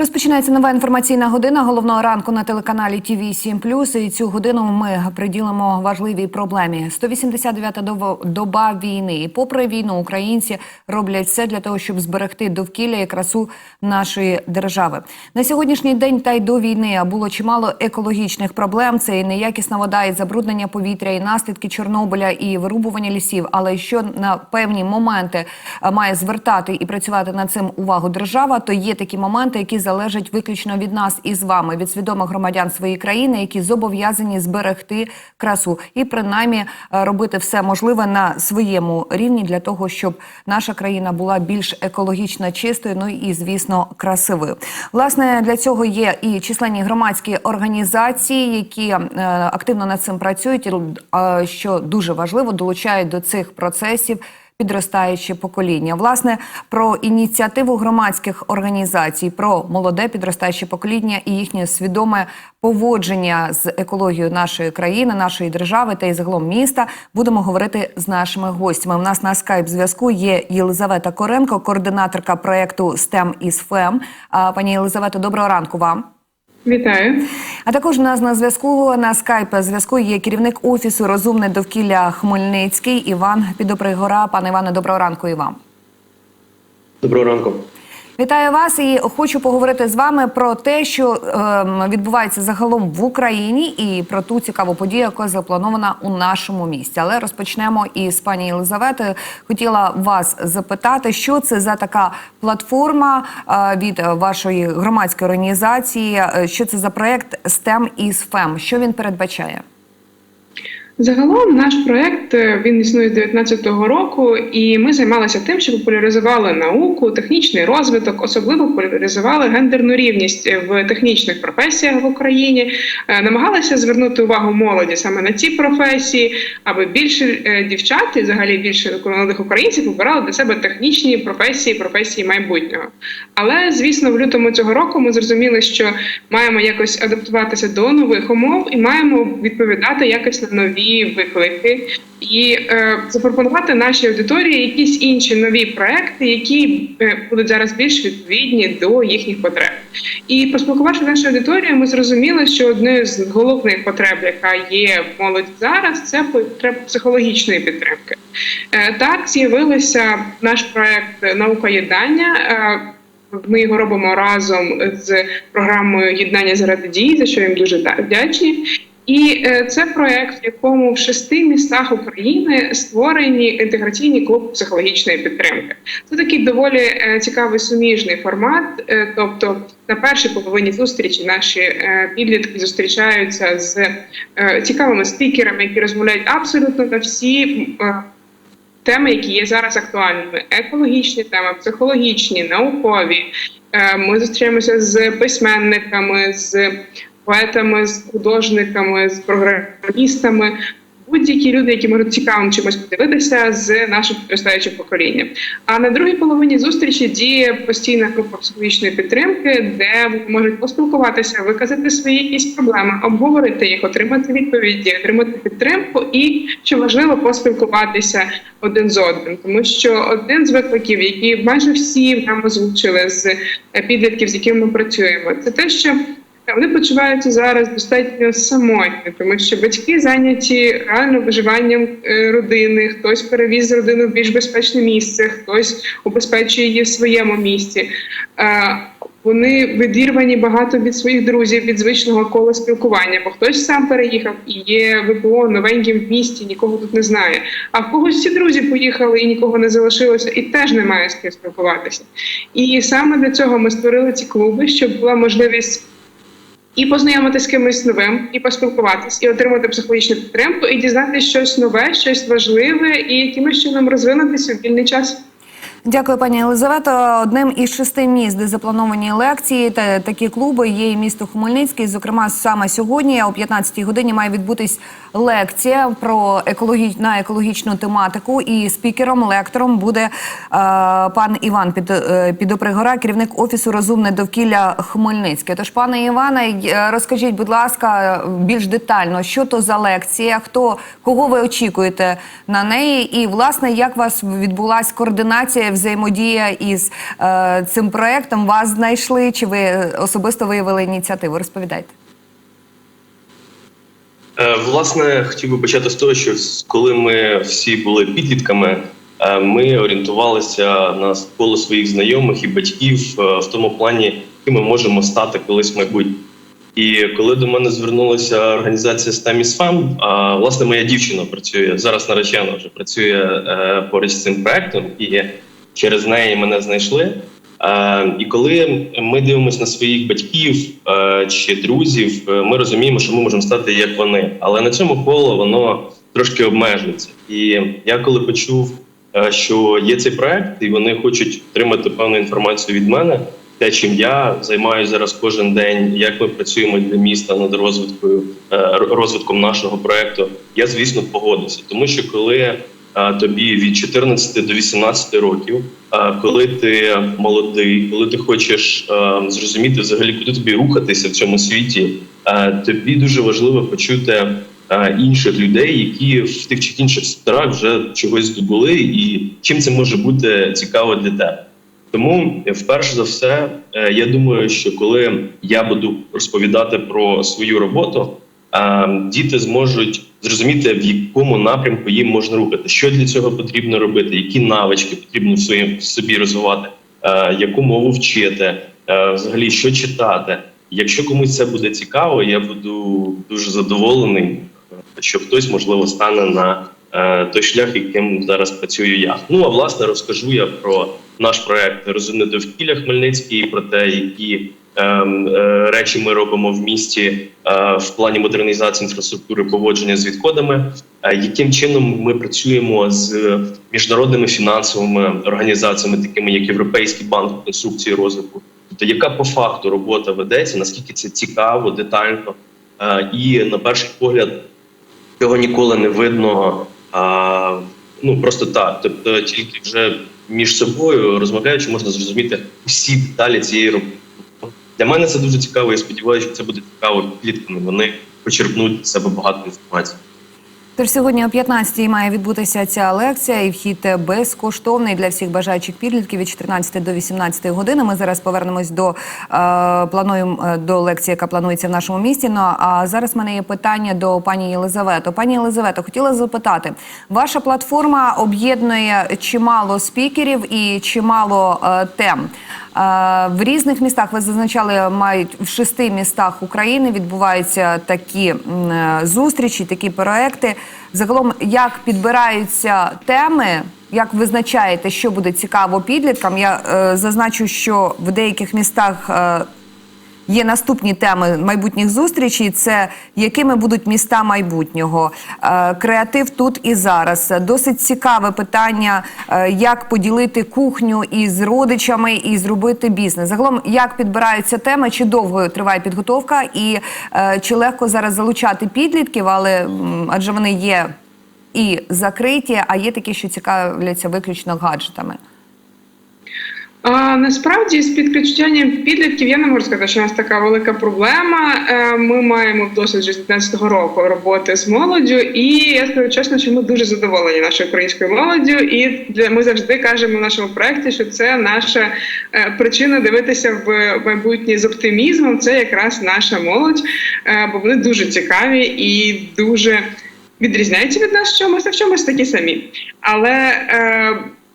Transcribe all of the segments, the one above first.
Розпочинається нова інформаційна година головного ранку на телеканалі ТВ 7 І цю годину ми приділимо важливій проблемі. 189-та доба- війни. І попри війну, українці роблять все для того, щоб зберегти довкілля і красу нашої держави. На сьогоднішній день та й до війни було чимало екологічних проблем. Це і неякісна вода, і забруднення повітря, і наслідки Чорнобиля, і вирубування лісів. Але що на певні моменти е, має звертати і працювати над цим увагу держава, то є такі моменти, які залежать виключно від нас і з вами, від свідомих громадян своєї країни, які зобов'язані зберегти красу і принаймні е, робити все можливе на своєму рівні для того, щоб наша країна була більш екологічно чистою, ну і звісно красивою. Власне для цього є і численні громадські організації, які е, активно над цим працюють, е, що дуже важливо, долучають до цих процесів підростаюче покоління. Власне, про ініціативу громадських організацій, про молоде підростаюче покоління і їхнє свідоме поводження з екологією нашої країни, нашої держави та й загалом міста будемо говорити з нашими гостями. У нас на скайп зв'язку є Єлизавета Коренко, координаторка проекту STEM FEM. А, Пані Єлизавето, доброго ранку вам. Вітаю. А також у нас на зв'язку на скайп зв'язку є керівник офісу Розумне довкілля Хмельницький Іван Підопригора. Пане Іване, доброго ранку і вам. Доброго ранку. Вітаю вас і хочу поговорити з вами про те, що ем, відбувається загалом в Україні, і про ту цікаву подію, яка запланована у нашому місті. Але розпочнемо із пані Єлизавети. Хотіла вас запитати, що це за така платформа е, від е, вашої громадської організації, е, що це за проект STEM is FEM, що він передбачає? Загалом наш проект е, він існує з 2019 року, і ми займалися тим, що популяризували науку, технічний розвиток, особливо популяризували гендерну рівність в технічних професіях в Україні. Е, Намагалися звернути увагу молоді саме на ці професії, аби більше е, дівчат і взагалі більше молодих українців обирали для себе технічні професії, професії майбутнього. Але звісно, в лютому цього року ми зрозуміли, що маємо якось адаптуватися до нових умов і маємо відповідати якось на нові виклики і е, запропонувати нашій аудиторії якісь інші нові проекти, які е, будуть зараз більш відповідні до їхніх потреб. І поспілкувавши з нашою аудиторією, ми зрозуміли, що одною з головних потреб, яка є в молоді зараз, це потреба психологічної підтримки. Е, так з'явився наш проект Наука єднання. Е, ми його робимо разом з програмою єднання заради дії, за що їм дуже вдячні. І е, це проект, в якому в шести містах України створені інтеграційні клуб психологічної підтримки. Це такий доволі е, цікавий суміжний формат. Е, тобто, на першій половині зустрічі наші підлітки зустрічаються з цікавими спікерами, які розмовляють абсолютно на всі. Теми, які є зараз актуальними: екологічні теми, психологічні, наукові. Ми зустрічаємося з письменниками, з поетами, з художниками, з програмістами. Будь-які люди, які можуть цікавим чимось подивитися з нашим підростаючим поколінням. А на другій половині зустрічі діє постійна група психологічної підтримки, де вони можуть поспілкуватися, виказати свої якісь проблеми, обговорити їх, отримати відповіді, отримати підтримку і що важливо поспілкуватися один з одним, тому що один з викликів, які майже всі нам озвучили з підлітків, з якими ми працюємо, це те, що вони почуваються зараз достатньо самотні, тому що батьки зайняті реально виживанням е, родини. Хтось перевіз родину в більш безпечне місце, хтось убезпечує її в своєму місці. Вони відірвані багато від своїх друзів, від звичного кола спілкування, бо хтось сам переїхав і є ВПО новеньким в місті, нікого тут не знає. А в когось всі друзі поїхали і нікого не залишилося, і теж немає з ким спілкуватися. І саме для цього ми створили ці клуби, щоб була можливість і познайомитися з кимось новим, і поспілкуватись, і отримати психологічну підтримку, і дізнатися щось нове, щось важливе, і якимось чином розвинутися в вільний час. Дякую, пані Єлизавето. Одним із шести міст, де заплановані лекції та такі клуби є і місто Хмельницький. Зокрема, саме сьогодні о 15-й годині має відбутись лекція про екологіч... на екологічну тематику. І спікером, лектором буде е, пан Іван Під... е, Підопригора, керівник офісу Розумне довкілля Хмельницьке. Тож, пане Іване, е, розкажіть, будь ласка, більш детально, що то за лекція, хто кого ви очікуєте на неї, і власне як у вас відбулась координація, взаємодія із е, цим проектом? Вас знайшли чи ви особисто виявили ініціативу? Розповідайте. Е, Власне, хотів би почати з того, що коли ми всі були підлітками, е, ми орієнтувалися на коло своїх знайомих і батьків е, в тому плані, яким ми можемо стати колись в майбутньому. І коли до мене звернулася організація is а власне моя дівчина працює зараз наречена вже працює е, поруч з цим проектом, і через неї мене знайшли. Е, І коли ми дивимося на своїх батьків е, чи друзів, е, ми розуміємо, що ми можемо стати як вони. Але на цьому коло воно трошки обмежується. І я коли почув, що є цей проект, і вони хочуть отримати певну інформацію від мене, те, чим я займаюся зараз кожен день, як ми працюємо для міста над розвиткою розвитком нашого проекту, я звісно погодився, тому що коли тобі від 14 до 18 років, коли ти молодий, коли ти хочеш зрозуміти взагалі, куди тобі рухатися в цьому світі, тобі дуже важливо почути інших людей, які в тих чи інших секторах вже чогось здобули, і чим це може бути цікаво для тебе. Тому, е, вперше за все, е, я думаю, що коли я буду розповідати про свою роботу, діти зможуть зрозуміти, в якому напрямку їм можна рухати, що для цього потрібно робити, які навички потрібно в своїм собі розвивати, е, яку мову вчити, е, взагалі що читати. Якщо комусь це буде цікаво, я буду дуже задоволений, що хтось можливо стане на е, той шлях, яким зараз працюю я. Ну а власне розкажу я про наш проект Розумне довкілля Хмельницький, про те, які речі ми робимо в місті е, в плані модернізації інфраструктури поводження з відходами, е, яким чином ми працюємо з міжнародними фінансовими організаціями, такими як Європейський банк конструкції розвитку. Тобто, яка по факту робота ведеться, наскільки це цікаво, детально е, і на перший погляд цього ніколи не видно. Ну просто так. Тобто, тільки вже між собою розмовляючи, можна зрозуміти всі деталі цієї роботи. Для мене це дуже цікаво. Я сподіваюся, що це буде цікаво підліткам. Вони почерпнуть себе багато інформації. Тож сьогодні о 15-й має відбутися ця лекція, і вхід безкоштовний для всіх бажаючих підлітків від 14 до 18 години. Ми зараз повернемось до е, плануємо е, до лекції, яка планується в нашому місті. Ну а зараз в мене є питання до пані Єлизавети. Пані Єлизавето, хотіла запитати, ваша платформа об'єднує чимало спікерів і чимало е, тем. В різних містах ви зазначали, мають в шести містах України відбуваються такі е, зустрічі, такі проекти. Загалом, як підбираються теми, як визначаєте, що буде цікаво підліткам? Я е, зазначу, що в деяких містах. е, Є наступні теми майбутніх зустрічей: це якими будуть міста майбутнього, Е, креатив тут і зараз. Досить цікаве питання, е, як поділити кухню із родичами і зробити бізнес. Загалом, як підбираються теми, чи довго триває підготовка, і е, чи легко зараз залучати підлітків, але адже вони є і закриті, а є такі, що цікавляться виключно гаджетами. Насправді з підключенням підлітків я не можу сказати, що у нас така велика проблема. Е, Ми маємо досить вже з 15 року роботи з молоддю, і я скажу чесно, що ми дуже задоволені нашою українською молоддю. І ми завжди кажемо в нашому проєкті, що це наша е, причина дивитися в майбутнє з оптимізмом. Це якраз наша молодь, е, бо вони дуже цікаві і дуже відрізняються від нас чомусь, а в чомусь такі самі. Але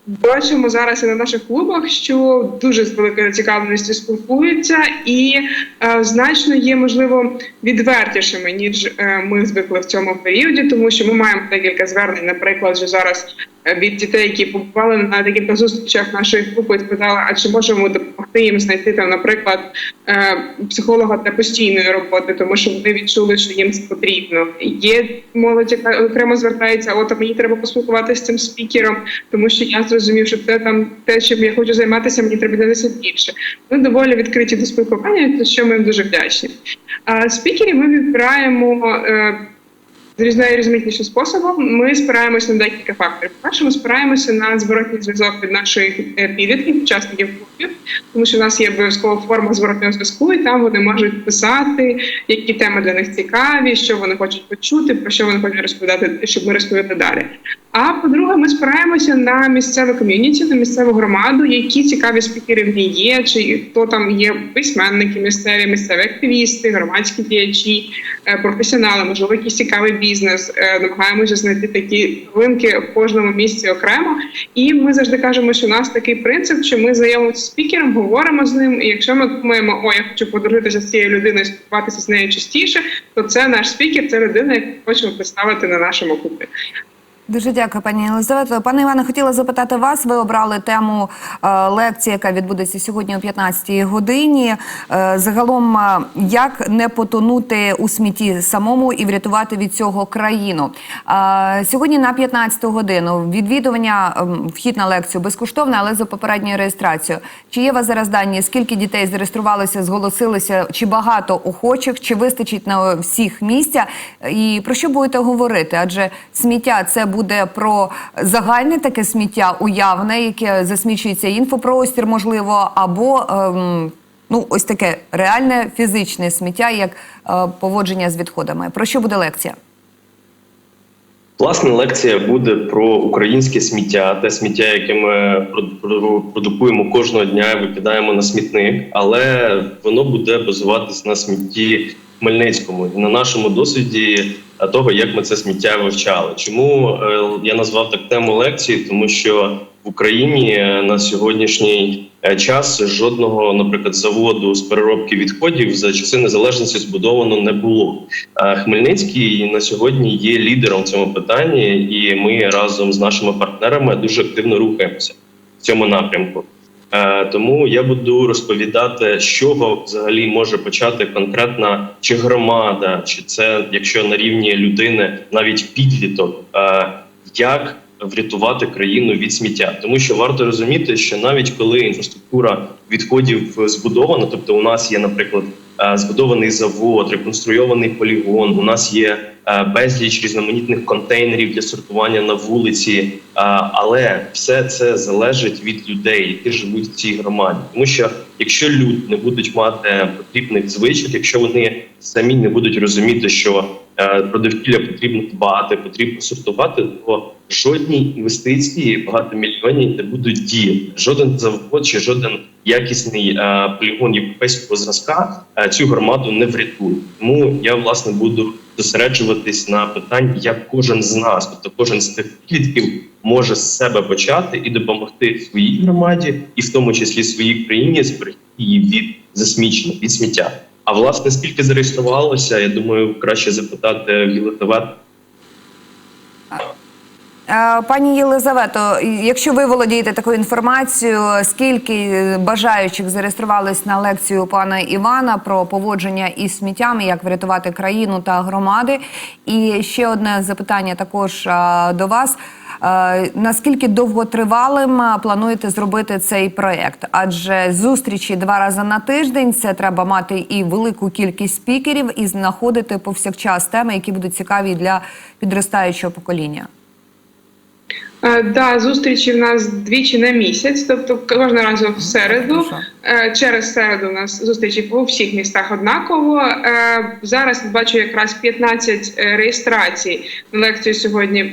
Бачимо зараз і на наших клубах, що дуже з великою зацікавленістю спілкуються, і е, значно є можливо відвертішими ніж е, ми звикли в цьому періоді, тому що ми маємо декілька звернень, наприклад, вже зараз від дітей, які побували на декілька зустрічах нашої групи, спитали, а чи можемо допомогти їм знайти там, наприклад, е, психолога для постійної роботи, тому що вони відчули, що їм це потрібно. Є молодь, яка окремо звертається, от мені треба поспілкуватися з цим спікером, тому що я зрозумів, що це там те, чим я хочу займатися, мені треба дивитися більше. Ми доволі відкриті до спілкування, за що ми їм дуже вдячні. А спікерів ми відбираємо. З найрізноманітнішим способом ми спираємося на декілька факторів. Перше, ми спираємося на зворотній зв'язок від наших е, підлітків, учасників клубів, тому що в нас є обов'язкова форма зворотнього зв'язку, і там вони можуть писати, які теми для них цікаві, що вони хочуть почути, про що вони хочуть розповідати, щоб ми розповіли далі. А по-друге, ми спираємося на місцеве ком'юніті, на місцеву громаду, які цікаві спікери в ній є, чи хто там є письменники місцеві, місцеві активісти, громадські діячі, е, професіонали, можливо, якийсь цікавий бізнес. Е, Намагаємося знайти такі новинки в кожному місці окремо. І ми завжди кажемо, що у нас такий принцип, що ми знайомимося з спікером, говоримо з ним. І якщо ми думаємо, о, я хочу подружитися з цією людиною, спілкуватися з нею частіше, то це наш спікер, це людина, яку хочемо представити на нашому купі. Дуже дякую, пані Єлизавето. Пане Іване, хотіла запитати вас. Ви обрали тему е, лекції, яка відбудеться сьогодні о 15-й годині. Е, загалом, е, як не потонути у смітті самому і врятувати від цього країну. Сьогодні на 15-ту годину відвідування ем, вхід на лекцію безкоштовне, але за попередньою реєстрацією. Чи є у вас зараз дані? Скільки дітей зареєструвалося, зголосилися? Чи багато охочих? Чи вистачить на всіх місця? І про що будете говорити? Адже сміття це буде про загальне таке сміття уявне, яке засмічується інфопростір, можливо, або ем, ну ось таке реальне фізичне сміття, як е, поводження з відходами. Про що буде лекція? Власне, лекція буде про українське сміття, те сміття, яке ми прод- прод- продукуємо кожного дня і викидаємо на смітник, але воно буде базуватись на смітті Хмельницькому і на нашому досвіді того, як ми це сміття вивчали. Чому е, я назвав так тему лекції? Тому що в Україні е, на сьогоднішній е, час жодного, наприклад, заводу з переробки відходів за часи незалежності збудовано не було. Е, Хмельницький на сьогодні є лідером в цьому питанні, і ми разом з нашими партнерами дуже активно рухаємося в цьому напрямку. Е, Тому я буду розповідати, з чого взагалі може почати конкретна чи громада, чи це, якщо на рівні людини, навіть підліток, е, як врятувати країну від сміття, тому що варто розуміти, що навіть коли інфраструктура відходів збудована, тобто у нас є, наприклад, збудований завод, реконструйований полігон, у нас є е, безліч різноманітних контейнерів для сортування на вулиці, е, але все це залежить від людей, які живуть в цій громаді, тому що якщо люди не будуть мати потрібних звичок, якщо вони самі не будуть розуміти, що е, про довкілля потрібно дбати, потрібно сортувати, то жодні інвестиції багатомільйонні не будуть діяти. Жоден завод чи жоден якісний е, полігон європейського зразка е, цю громаду не врятує. Тому я власне буду зосереджуватись на питанні, як кожен з нас, тобто кожен з тих підлітків, може з себе почати і допомогти своїй громаді, і в тому числі своїй країні зберегти її від засмічення, від сміття. А власне скільки зареєструвалося, я думаю, краще запитати в Єлизавети. Пані Єлизавето, якщо ви володієте такою інформацією, скільки бажаючих зареєструвались на лекцію пана Івана про поводження із сміттями, як врятувати країну та громади? І ще одне запитання також до вас. Е, Наскільки довготривалим е, плануєте зробити цей проект? Адже зустрічі два рази на тиждень це треба мати і велику кількість спікерів, і знаходити повсякчас теми, які будуть цікаві для підростаючого покоління. Е, Да, зустрічі в нас двічі на місяць, тобто кожного разу в середу. Е, Через середу у нас зустрічі по всіх містах однаково. Е, Зараз бачу якраз 15 е, реєстрацій на лекцію сьогодні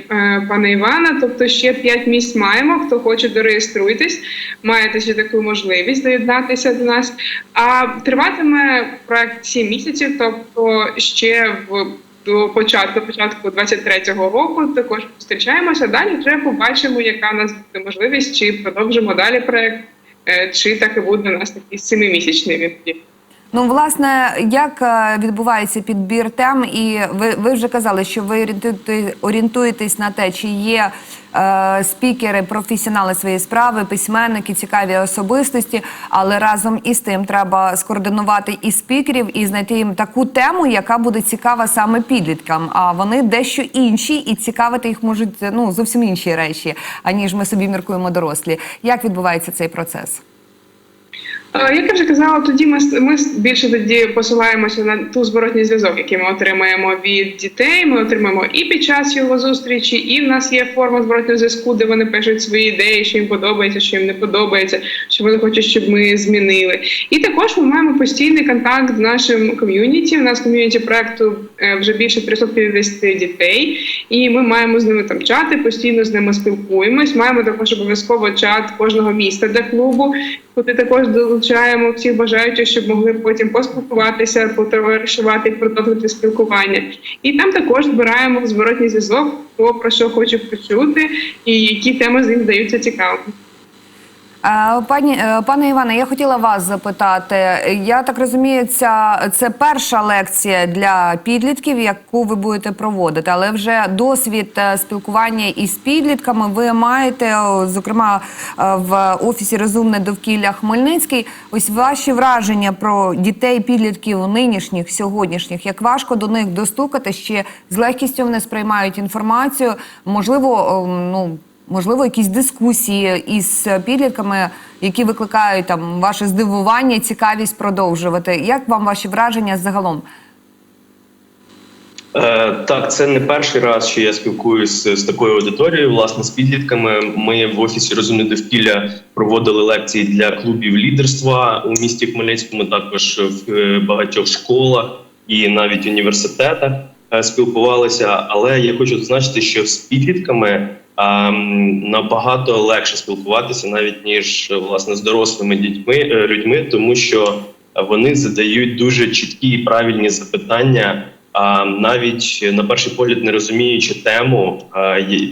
пана Івана. Тобто ще 5 місць маємо. Хто хоче, дореєструйтесь. Маєте ще таку можливість доєднатися до нас. А триватиме проект 7 місяців, тобто ще в до початку початку 23-го року також зустрічаємося. Далі вже побачимо, яка у нас буде можливість, чи продовжимо далі проект, е, чи так і буде у нас такий семимісячний відбір. Ну, власне, як е, відбувається підбір тем, і ви, ви вже казали, що ви орієнтуєте- орієнтуєтесь на те, чи є е, спікери, професіонали своєї справи, письменники, цікаві особистості, але разом із тим треба скоординувати і спікерів, і знайти їм таку тему, яка буде цікава саме підліткам. А вони дещо інші, і цікавити їх можуть ну зовсім інші речі, аніж ми собі міркуємо дорослі. Як відбувається цей процес? Як я вже казала, тоді ми, ми більше тоді посилаємося на ту зворотній зв'язок, який ми отримаємо від дітей. Ми отримаємо і під час його зустрічі, і в нас є форма зворотнього зв'язку, де вони пишуть свої ідеї, що їм подобається, що їм не подобається, що вони хочуть, щоб ми змінили. І також ми маємо постійний контакт з нашим ком'юніті. У нас ком'юніті проекту е, вже більше 350 дітей, і ми маємо з ними там чати, постійно з ними спілкуємось. Маємо також обов'язково чат кожного міста для клубу, куди також долучаємо всіх бажаючих, щоб могли потім поспілкуватися, потоваришувати і продовжити спілкування. І там також збираємо зворотній зв'язок, хто про що хоче почути, і які теми з ним здаються цікавими. Е, Пані е, пане Іване, я хотіла вас запитати. Я так розумію, ця це перша лекція для підлітків, яку ви будете проводити, але вже досвід е, спілкування із підлітками ви маєте, зокрема в офісі Розумне довкілля Хмельницький. Ось ваші враження про дітей, підлітків нинішніх, сьогоднішніх, як важко до них достукати, ще з легкістю вони сприймають інформацію. Можливо, ну. Можливо, якісь дискусії із підлітками, які викликають там ваше здивування, цікавість продовжувати. Як вам ваші враження загалом? Е, так, це не перший раз, що я спілкуюся з такою аудиторією, власне, з підлітками. Ми в офісі розумне довкілля проводили лекції для клубів лідерства у місті Хмельницькому, також в е, багатьох школах і навіть університетах е, спілкувалися. Але я хочу зазначити, що з підлітками набагато легше спілкуватися, навіть ніж власне з дорослими дітьми е, людьми, тому що вони задають дуже чіткі і правильні запитання а навіть на перший погляд не розуміючи тему,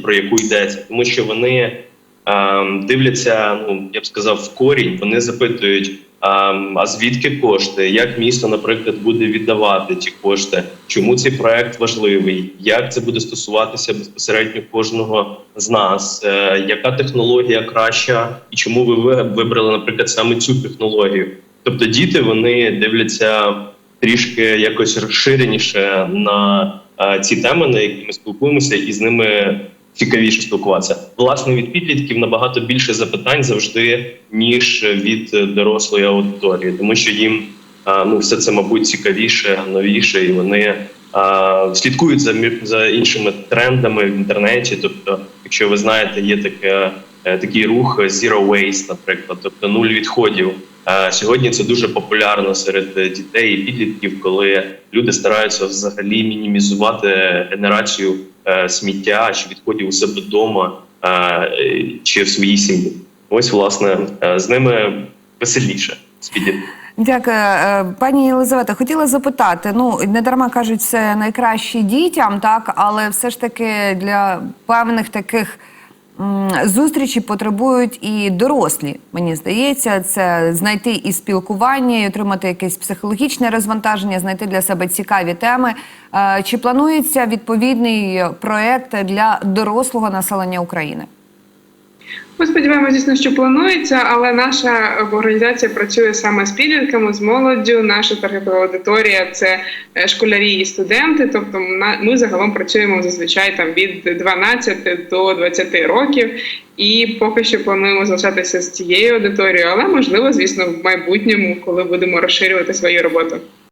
про яку йдеться, тому що вони дивляться, ну я б сказав, в корінь. Вони запитують: а, звідки кошти? Як місто, наприклад, буде віддавати ці кошти? Чому цей проект важливий? Як це буде стосуватися безпосередньо кожного з нас? Е, яка технологія краща, і чому ви ви- вибрали, наприклад, саме цю технологію? Тобто діти вони дивляться трішки якось розширеніше на е, ці теми, на які ми спілкуємося, і з ними цікавіше спілкуватися. Власне, від підлітків набагато більше запитань завжди, ніж від дорослої аудиторії, тому що їм ну все це, мабуть, цікавіше, новіше, і вони слідкують за за іншими трендами в інтернеті. Тобто, якщо ви знаєте, є таке. е, Такий рух Zero Waste, наприклад, тобто нуль відходів. Сьогодні це дуже популярно серед дітей і підлітків, коли люди стараються взагалі мінімізувати генерацію сміття чи відходів у себе вдома е, чи в своїй сім'ї. Ось власне е, з ними веселіше спіді. Дякую, Е, пані Єлизавета. Хотіла запитати. Ну не дарма кажуть, це найкраще дітям, так але все ж таки для певних таких. Зустрічі потребують і дорослі. Мені здається, це знайти і спілкування, і отримати якесь психологічне розвантаження, знайти для себе цікаві теми. Е, Чи планується відповідний проект для дорослого населення України? Ми сподіваємося, звісно, що планується, але наша організація працює саме з підлітками, з молоддю. Наша таргетова аудиторія це е, школярі і студенти. Тобто, ми загалом працюємо зазвичай там від 12 до 20 років. І поки що плануємо залишатися з цією аудиторією, але можливо, звісно, в майбутньому, коли будемо розширювати свою роботу.